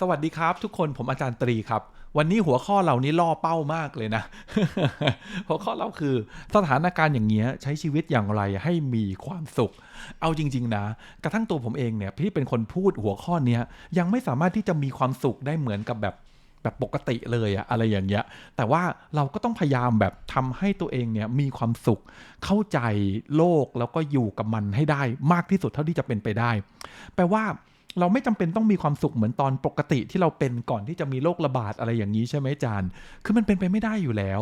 สวัสดีครับ ทุกคนผมอาจารย์ตรีครับ วันนี้หัวข้อเหล่านี้ล่อเป้ามากเลยนะ หัวข้อเราคือ สถานการณ์อย่างเงี้ยใช้ชีวิตอย่างไรให้มีความสุข เอาจริง ๆ นะ กระทั่งตัวผมเองเนี่ยที่เป็นคนพูดหัวข้อเนี้ยยังไม่สามารถที่จะมีความสุขได้เหมือนกับแบบแบบปกติเลยอะอะไรอย่างเงี้ย แต่ว่าเราก็ต้องพยายามแบบทำให้ตัวเองเนี่ยมีความสุขเข้าใจโลกแล้วก็อยู่กับมันให้ได้มากที่สุดเท่าที่จะเป็นไปได้ แปลว่า เราไม่จำเป็นต้องมีความสุขเหมือนตอนปกติที่เราเป็นก่อนที่จะมีโรคระบาดอะไรอย่างนี้ใช่ไหมจานคือมันเป็นไปไม่ได้อยู่แล้ว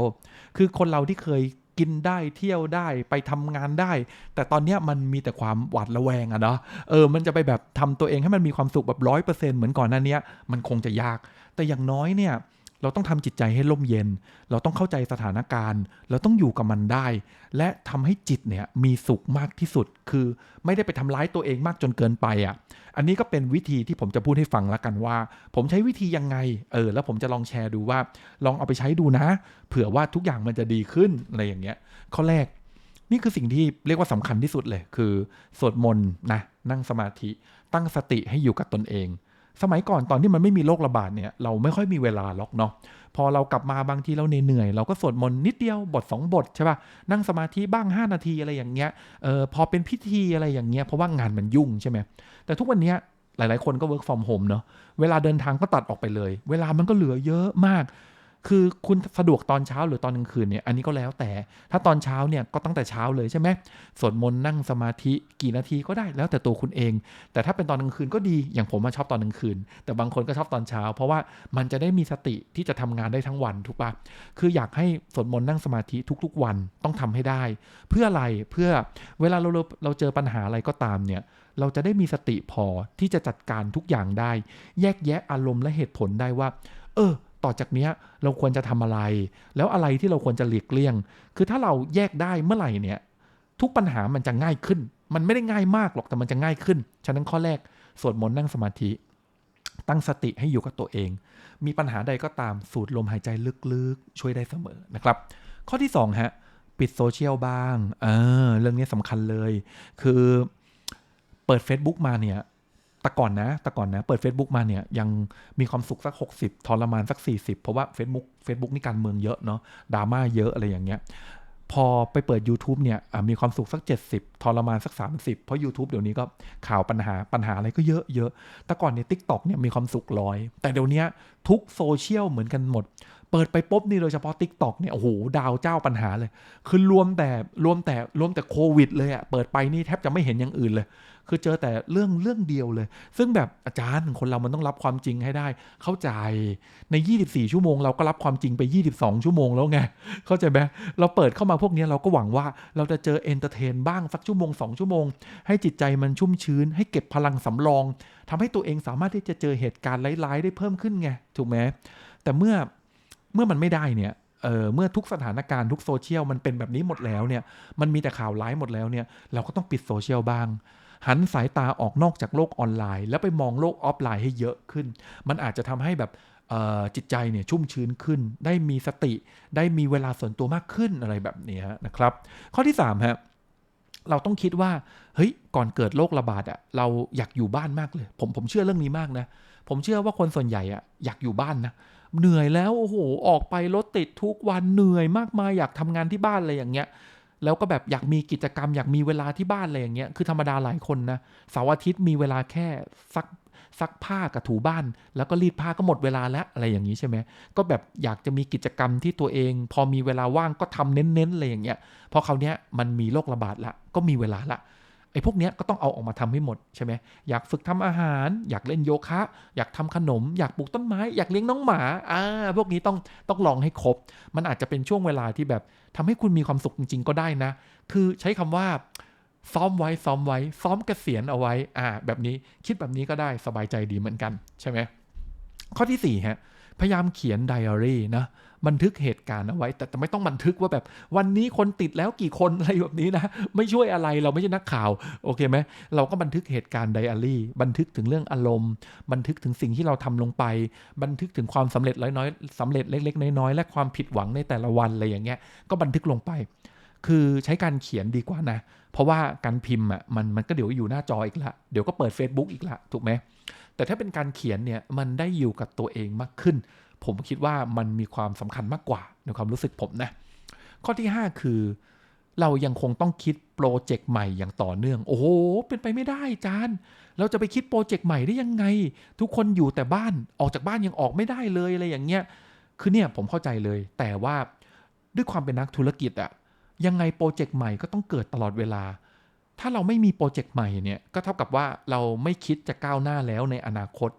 คือคนเราที่เคยกินได้เที่ยวได้ไปทำงานได้ แต่ตอนเนี้ยมันมีแต่ความหวาดระแวงอะเนาะเออ มันจะไปแบบทำตัวเองให้มันมีความสุขแบบร้อยเปอร์เซ็นต์เหมือนก่อนหน้าเนี้ยมันคงจะยาก แต่อย่างน้อยเนี่ย เราต้องทำจิตใจให้ร่มเย็น เราต้องเข้าใจสถานการณ์ เราต้องอยู่กับมันได้ และทำให้จิตเนี่ยมีสุขมากที่สุด คือไม่ได้ไปทำร้ายตัวเองมากจนเกินไปอะ อันนี้ก็เป็นวิธีที่ผมจะพูดให้ฟังล้วกันว่า ผมใช้วิธียังไง เออ แล้วผมจะลองแชร์ดูว่า ลองเอาไปใช้ดูนะ เผื่อว่าทุกอย่างมันจะดีขึ้นอะไรอย่างเงี้ย ข้อแรกนี่คือสิ่งที่เรียกว่าสำคัญที่สุดเลย คือสวดมนต์นะนั่งสมาธิตั้งสติให้อยู่กับตนเอง สมัยก่อนตอนที่มันไม่มีโรคระบาดเนี่ยเราไม่ค่อยมีเวลาล็อกเนาะพอเรากลับมาบางทีเราเหนื่อยเราก็สวดมนต์นิดเดียวบท 2 บทใช่ป่ะนั่งสมาธิบ้าง 5 นาทีอะไรอย่างเงี้ยเออพอเป็นพิธีอะไรอย่างเงี้ยเพราะว่างานมันยุ่งใช่ไหมแต่ทุกวันนี้ยหลาย ๆ คนก็ work from home เนาะเวลาเดินทางก็ตัดออกไปเลย เวลามันก็เหลือเยอะมาก คือคุณสะดวกตอนเช้าหรือตอนกลางคืนเนี่ยอันนี้ก็แล้วแต่ถ้าตอนเช้าเนี่ยก็ตั้งแต่เช้าเลยใช่ไหมสวดมนต์นั่งสมาธิกี่นาทีก็ได้แล้วแต่ตัวคุณเอง แต่ถ้าเป็นตอนกลางคืนก็ดีอย่างผมมาชอบตอนกลางคืน แต่บางคนก็ชอบตอนเช้า เพราะว่ามันจะได้มีสติที่จะทำงานได้ทั้งวันถูกปะคืออยากให้สวดมนต์นั่งสมาธิทุกๆ วันต้องทำให้ได้ เพื่ออะไรเพื่อเวลาเราเราเราเจอปัญหาอะไรก็ตามเนี่ยเราจะได้มีสติพอที่จะจัดการทุกอย่างได้ แยกแยะอารมณ์และเหตุผลได้ว่า เออ ต่อจากนี้เราควรจะทำอะไร แล้วอะไรที่เราควรจะหลีกเลี่ยง คือถ้าเราแยกได้เมื่อไหร่เนี่ย ทุกปัญหามันจะง่ายขึ้น มันไม่ได้ง่ายมากหรอกแต่มันจะง่ายขึ้น ฉะนั้นข้อแรกสวดมนต์นั่งสมาธิ ตั้งสติให้อยู่กับตัวเอง มีปัญหาใดก็ตามสูดลมหายใจลึกๆ ช่วยได้เสมอนะครับ ข้อที่2ฮะปิดโซเชียลบ้างเออเรื่องนี้สำคัญเลย คือเปิด Facebook มาเนี่ย แต่ก่อนนะแต่ก่อนนะ เปิด Facebook มาเนี่ยยังมีความสุขสัก 60ทรมานสัก 40 เพราะว่า Facebook Facebook นี่การเมืองเยอะเนาะดราม่าเยอะอะไรอย่างเงี้ยพอไปเปิด YouTube เนี่ยมีความสุขสัก 70 ทรมานสัก 30 เพราะ YouTube เดี๋ยวนี้ก็ข่าวปัญหาปัญหาอะไรก็เยอะเยอะแต่ก่อนเนี่ย TikTok เนี่ยมีความสุขร้อย แต่เดี๋ยวนี้ทุกโซเชียลเหมือนกันหมด เปิดไปปุ๊บนี่โดยเฉพาะ TikTok เนี่ยโอ้โหดาวเจ้าปัญหาเลย คือรวมแต่รวมแต่รวมแต่โควิดเลยอะเปิดไปนี่แทบจะไม่เห็นอย่างอื่นเลย คือเจอแต่เรื่องเรื่องเดียวเลย ซึ่งแบบอาจารย์คนเรามันต้องรับความจริงให้ได้ เข้าใจใน 24 ชั่วโมง เราก็รับความจริงไป 22 ชั่วโมงแล้วไงเข้าใจไหมเราเปิดเข้ามาพวกนี้เราก็หวังว่าเราจะเจอเอนเตอร์เทนบ้างสักชั่วโมง 2 ชั่วโมง ให้จิตใจมันชุ่มชื้น ให้เก็บพลังสำรองทำให้ตัวเองสามารถที่จะเจอเหตุการณ์ร้ายๆได้เพิ่มขึ้นไงถูกไหมแต่เมื่อ เมื่อมันไม่ได้เนี่ยเออเมื่อทุกสถานการณ์ทุกโซเชียลมันเป็นแบบนี้หมดแล้วเนี่ย มันมีแต่ข่าวร้ายหมดแล้วเนี่ย เราก็ต้องปิดโซเชียลบ้าง หันสายตาออกนอกจากโลกออนไลน์ แล้วไปมองโลกออฟไลน์ให้เยอะขึ้น มันอาจจะทำให้แบบอ่อจิตใจเนี่ยชุ่มชื้นขึ้น ได้มีสติ ได้มีเวลาส่วนตัวมากขึ้นอะไรแบบนี้นะครับ ข้อที่3ฮะเราต้องคิดว่าเฮ้ยก่อนเกิดโรคระบาดอะเราอยากอยู่บ้านมากเลย ผมผมเชื่อเรื่องนี้มากนะ ผมเชื่อว่าคนส่วนใหญ่อะอยากอยู่บ้านนะ เหนื่อยแล้วโอ้โหออกไปรถติดทุกวันเหนื่อยมากมายอยากทำงานที่บ้านอะไรอย่างเงี้ยแล้วก็แบบอยากมีกิจกรรมอยากมีเวลาที่บ้านอะไรอย่างเงี้ยคือธรรมดาหลายคนนะเสาร์อาทิตย์มีเวลาแค่ซักซักผ้ากับถูบ้าน แล้วก็รีดผ้าก็หมดเวลาแล้วอะไรอย่างนี้ใช่ไหมก็แบบอยากจะมีกิจกรรมที่ตัวเอง พอมีเวลาว่างก็ทำเน้นๆอะไรอย่างเงี้ยพอคราวเนี้ยมันมีโรคระบาดละก็มีเวลาละ ไอ้พวกเนี้ยก็ต้องเอาออกมาทำให้หมดใช่ไหมอยากฝึกทำอาหาร อยากเล่นโยคะ อยากทำขนม อยากปลูกต้นไม้ อยากเลี้ยงน้องหมาอ่าพวกนี้ต้องต้องลองให้ครบ มันอาจจะเป็นช่วงเวลาที่แบบทำให้คุณมีความสุขจริง ๆ ก็ได้นะ คือใช้คำว่าซ้อมไว้ซ้อมไว้ ซ้อมเกษียณเอาไว้อ่าแบบนี้คิดแบบนี้ก็ได้สบายใจดีเหมือนกันใช่ไหมข้อที่สี่ฮะ พยายามเขียนไดอารี่นะบันทึกเหตุการณ์เอาไว้แต่แต่ไม่ต้องบันทึกว่าแบบวันนี้คนติดแล้วกี่คนอะไรแบบนี้นะ ไม่ช่วยอะไรเราไม่ใช่นักข่าว โอเคไหมเราก็บันทึกเหตุการณ์ไดอารี่ บันทึกถึงเรื่องอารมณ์ บันทึกถึงสิ่งที่เราทำลงไป บันทึกถึงความสำเร็จน้อยๆสำเร็จเล็ก ๆ น้อยๆและความผิดหวังในแต่ละวันอะไรอย่างเงี้ยก็บันทึกลงไป คือใช้การเขียนดีกว่านะ เพราะว่าการพิมพ์อะมันมันก็เดี๋ยวอยู่หน้าจออีกละเดี๋ยวก็เปิด Facebook อีกละถูกไหม แต่ถ้าเป็นการเขียนเนี่ยมันได้อยู่กับตัวเองมากขึ้น ผมคิดว่ามันมีความสำคัญมากกว่าในความรู้สึกผมนะ ข้อที่ 5 คือ เรายังคงต้องคิดโปรเจกต์ใหม่อย่างต่อเนื่อง โอ้โห เป็นไปไม่ได้จานเราจะไปคิดโปรเจกต์ใหม่ได้ยังไง ทุกคนอยู่แต่บ้านออกจากบ้านยังออกไม่ได้เลยอะไรอย่างเงี้ยคือเนี่ยผมเข้าใจเลย แต่ว่าด้วยความเป็นนักธุรกิจอะยังไงโปรเจกต์ใหม่ก็ต้องเกิดตลอดเวลา ถ้าเราไม่มีโปรเจกต์ใหม่เนี่ยก็เท่ากับว่าเราไม่คิดจะก้าวหน้าแล้วในอนาคต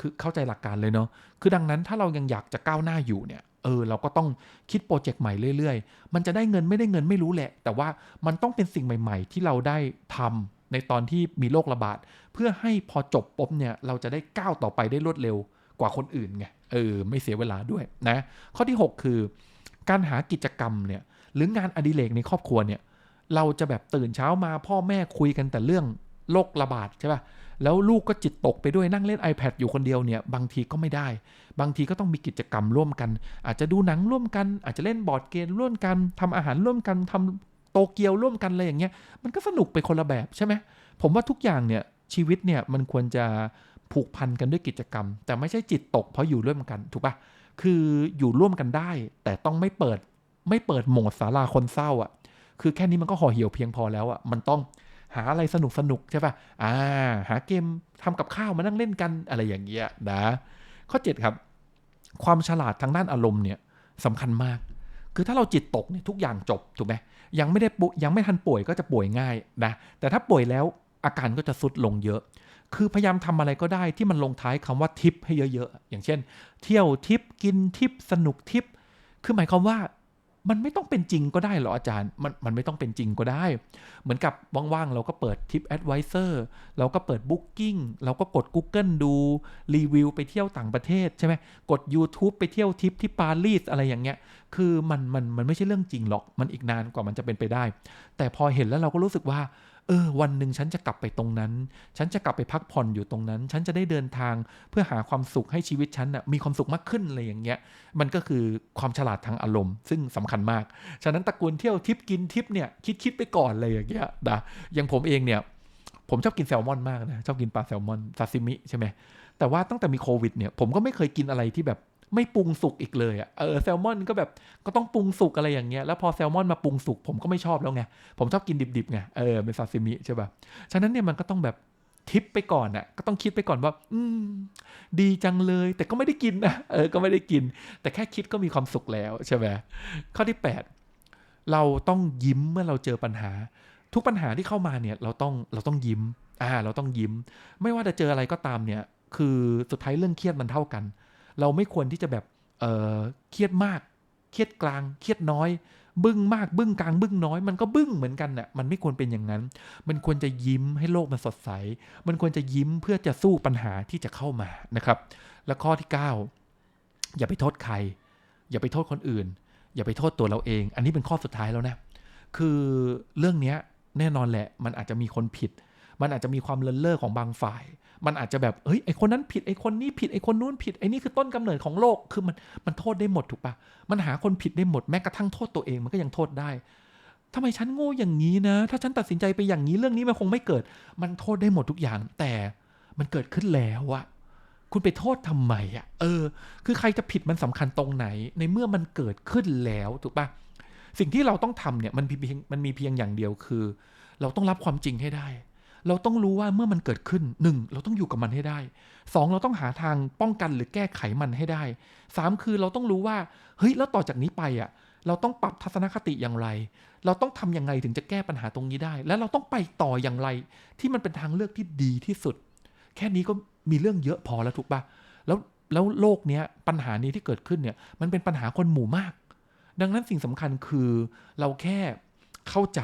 คือเข้าใจหลักการเลยเนาะคือดังนั้นถ้าเรายังอยากจะก้าวหน้าอยู่เนี่ยเออเราก็ต้องคิดโปรเจกต์ใหม่เรื่อยๆ มันจะได้เงินไม่ได้เงินไม่รู้แหละ แต่ว่ามันต้องเป็นสิ่งใหม่ๆ ที่เราได้ทำในตอนที่มีโรคระบาด เพื่อให้พอจบปุ๊บเนี่ยเราจะได้ก้าวต่อไปได้รวดเร็วกว่าคนอื่นไงเออไม่เสียเวลาด้วยนะข้อที่ 6 คือ การหากิจกรรมเนี่ยหรืองานอดิเรกในครอบครัวเนี่ย เราจะแบบตื่นเช้ามาพ่อแม่คุยกันแต่เรื่องโรคระบาดใช่ป่ะ แล้วลูกก็จิตตกไปด้วยนั่งเล่น iPad อยู่คนเดียวเนี่ย บางทีก็ไม่ได้ บางทีก็ต้องมีกิจกรรมร่วมกัน อาจจะดูหนังร่วมกัน อาจจะเล่นบอร์ดเกมร่วมกันทำอาหารร่วมกันทำโตเกียวร่วมกันอะไรอย่างเงี้ย มันก็สนุกไปคนละแบบใช่ไหมผมว่าทุกอย่างเนี่ยชีวิตเนี่ยมันควรจะผูกพันกันด้วยกิจกรรม แต่ไม่ใช่จิตตกเพราะอยู่ร่วมกันถูกปะคืออยู่ร่วมกันได้ แต่ต้องไม่เปิดไม่เปิดโหมดสาราคนเศร้าอะ คือแค่นี้มันก็ห่อเหี่ยวเพียงพอแล้วอะมันต้องหาอะไรสนุกสนุกใช่ปะ่ะอ่า หาเกมทำกับข้าวมานั่งเล่นกันอะไรอย่างเงี้ยนะ ข้อ 7 ครับ ความฉลาดทางด้านอารมณ์เนี่ยสำคัญมาก คือถ้าเราจิตตกเนี่ยทุกอย่างจบถูกไหมยังไม่ได้ปุยังไม่ทันป่วยก็จะป่วยง่ายนะ แต่ถ้าป่วยแล้วอาการก็จะสุดลงเยอะ คือพยายามทำอะไรก็ได้ที่มันลงท้ายคำว่าทิปให้เยอะๆ อย่างเช่น เที่ยวทิปกินทิปสนุกทิป คือหมายความว่า มันไม่ต้องเป็นจริงก็ได้หรออาจารย์ มันมันไม่ต้องเป็นจริงก็ได้ เหมือนกับว่างๆ เราก็เปิดทิปแอดไวเซอร์เราก็เปิด Booking เราก็กด Google ดูรีวิวไปเที่ยวต่างประเทศใช่ไหมกด YouTube ไปเที่ยวทิปที่ปารีสอะไรอย่างเงี้ย คือมันมันมันไม่ใช่เรื่องจริงหรอก มันอีกนานกว่ามันจะเป็นไปได้ แต่พอเห็นแล้วเราก็รู้สึกว่า เออ วันหนึ่งฉันจะกลับไปตรงนั้น ฉันจะกลับไปพักผ่อนอยู่ตรงนั้น ฉันจะได้เดินทางเพื่อหาความสุขให้ชีวิตฉันนะมีความสุขมากขึ้นอะไรอย่างเงี้ย มันก็คือความฉลาดทางอารมณ์ ซึ่งสำคัญมาก ฉะนั้นตระกูลเที่ยวทิปกินทิปเนี่ยคิดคิดไปก่อนเลยอย่างเงี้ยนะอย่างผมเองเนี่ยผมชอบกินแซลมอนมากนะชอบกินปลาแซลมอนซาซิมิใช่ไหมแต่ว่าตั้งแต่มีโควิดเนี่ยผมก็ไม่เคยกินอะไรที่แบบ ไม่ปรุงสุกอีกเลยอะเออแซลมอนก็แบบก็ต้องปรุงสุกอะไรอย่างเงี้ยแล้วพอแซลมอนมาปรุงสุกผมก็ไม่ชอบแล้วไงผมชอบกินดิบๆไงเออเป็นซาซิมิใช่ป่ะฉะนั้นเนี่ยมันก็ต้องแบบทิปไปก่อนอะ่ะก็ต้องคิดไปก่อนว่า อืม ดีจังเลย แต่ก็ไม่ได้กินนะเออ ก็ไม่ได้กิน แต่แค่คิดก็มีความสุขแล้วใช่ไหมข้อที่ 8 เราต้องยิ้มเมื่อเราเจอปัญหา ทุกปัญหาที่เข้ามาเนี่ย เราต้องเราต้องยิ้ม อ่า เราต้องยิ้ม ไม่ว่าจะเจออะไรก็ตามเนี่ย คือสุดท้ายเรื่องเครียดมันเท่ากัน เราไม่ควรที่จะแบบเออเครียดมาก เครียดกลาง เครียดน้อย บึ้งมาก บึ้งกลาง บึ้งน้อย มันก็บึ้งเหมือนกันน่ะ มันไม่ควรเป็นอย่างนั้น มันควรจะยิ้มให้โลกมันสดใส มันควรจะยิ้มเพื่อจะสู้ปัญหาที่จะเข้ามานะครับ และข้อที่ 9 อย่าไปโทษใคร อย่าไปโทษคนอื่น อย่าไปโทษตัวเราเอง อันนี้เป็นข้อสุดท้ายแล้วนะ คือเรื่องนี้แน่นอนแหละ มันอาจจะมีคนผิด มันอาจจะมีความเลินเล่อของบางฝ่าย มันอาจจะแบบเฮ้ยไอคนนั้นผิดไอคนนี้ผิดไอคนนู้นผิดไอนี่คือต้นกำเนิดของโลกคือมันมันโทษได้หมดถูกปะมันหาคนผิดได้หมดแม้กระทั่งโทษตัวเองมันก็ยังโทษได้ทำไมฉันโง่อย่างนี้นะ ถ้าฉันตัดสินใจไปอย่างนี้เรื่องนี้มันคงไม่เกิด มันโทษได้หมดทุกอย่าง แต่มันเกิดขึ้นแล้วอะคุณไปโทษทำไมอะเออ คือใครจะผิดมันสำคัญตรงไหน ในเมื่อมันเกิดขึ้นแล้วถูกปะสิ่งที่เราต้องทำเนี่ยมันมีเพียงมันมีเพียงอย่างเดียวคือ เราต้องรับความจริงให้ได้ เราต้องรู้ว่าเมื่อมันเกิดขึ้น 1. เราต้องอยู่กับมันให้ได้ 2. เราต้องหาทางป้องกันหรือแก้ไขมันให้ได้ 3. คือเราต้องรู้ว่าเฮ้ยแล้วต่อจากนี้ไปอะเราต้องปรับทัศนคติอย่างไร เราต้องทํำยังไงถึงจะแก้ปัญหาตรงนี้ได้ แล้วเราต้องไปต่ออย่างไร ที่มันเป็นทางเลือกที่ดีที่สุด แค่นี้ก็มีเรื่องเยอะพอแล้วถูกปะแล้วแล้วโลกเนี้ยปัญหานี้ที่เกิดขึ้นเนี่ยมันเป็นปัญหาคนหมู่มาก ดังนั้นสิ่งสำคัญคือเราแค่เข้าใจ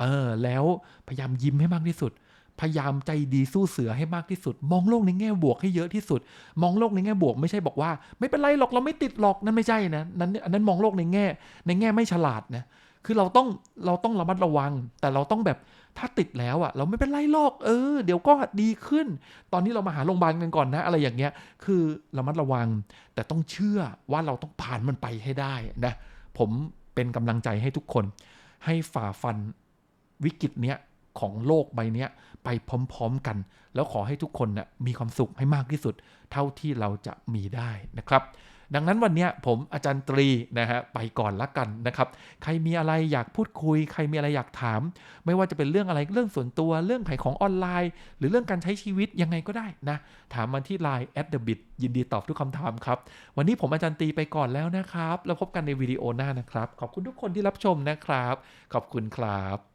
เออ แล้วพยายามยิ้มให้มากที่สุด พยายามใจดีสู้เสือให้มากที่สุด มองโลกในแง่บวกให้เยอะที่สุด มองโลกในแง่บวก ไม่ใช่บอกว่า ไม่เป็นไรหรอกเราไม่ติดหรอกนั่นไม่ใช่นะนั้นอันนั้นมองโลกในแง่ ในแง่ไม่ฉลาดนะคือเราต้องเราต้องระมัดระวัง แต่เราต้องแบบถ้าติดแล้วอะเราไม่เป็นไรหรอกเออ เดี๋ยวก็ดีขึ้น ตอนนี้เรามาหาโรงพยาบาลกันก่อนนะ อะไรอย่างเงี้ย คือระมัดระวัง แต่ต้องเชื่อว่าเราต้องผ่านมันไปให้ได้นะผมเป็นกำลังใจให้ทุกคน ให้ฝ่าฟัน วิกฤตเนี้ยของโลกใบเนี้ยไปพร้อมๆกัน แล้วขอให้ทุกคนนะ่ะมีความสุขให้มากที่สุด เท่าที่เราจะมีได้นะครับ ดังนั้นวันเนี้ยผมอาจารย์ตรีนะฮะไปก่อนละกันนะครับ ใครมีอะไรอยากพูดคุย ใครมีอะไรอยากถาม ไม่ว่าจะเป็นเรื่องอะไรเรื่องส่วนตัวเรื่องขายของออนไลน์ หรือเรื่องการใช้ชีวิตยังไงก็ได้นะ ถามมาที่ Line at the bit ยินดีตอบทุกคำถามครับ วันนี้ผมอาจารย์ตรีไปก่อนแล้วนะครับ แล้วพบกันในวิดีโอหน้านะครับ ขอบคุณทุกคนที่รับชมนะครับ ขอบคุณครับ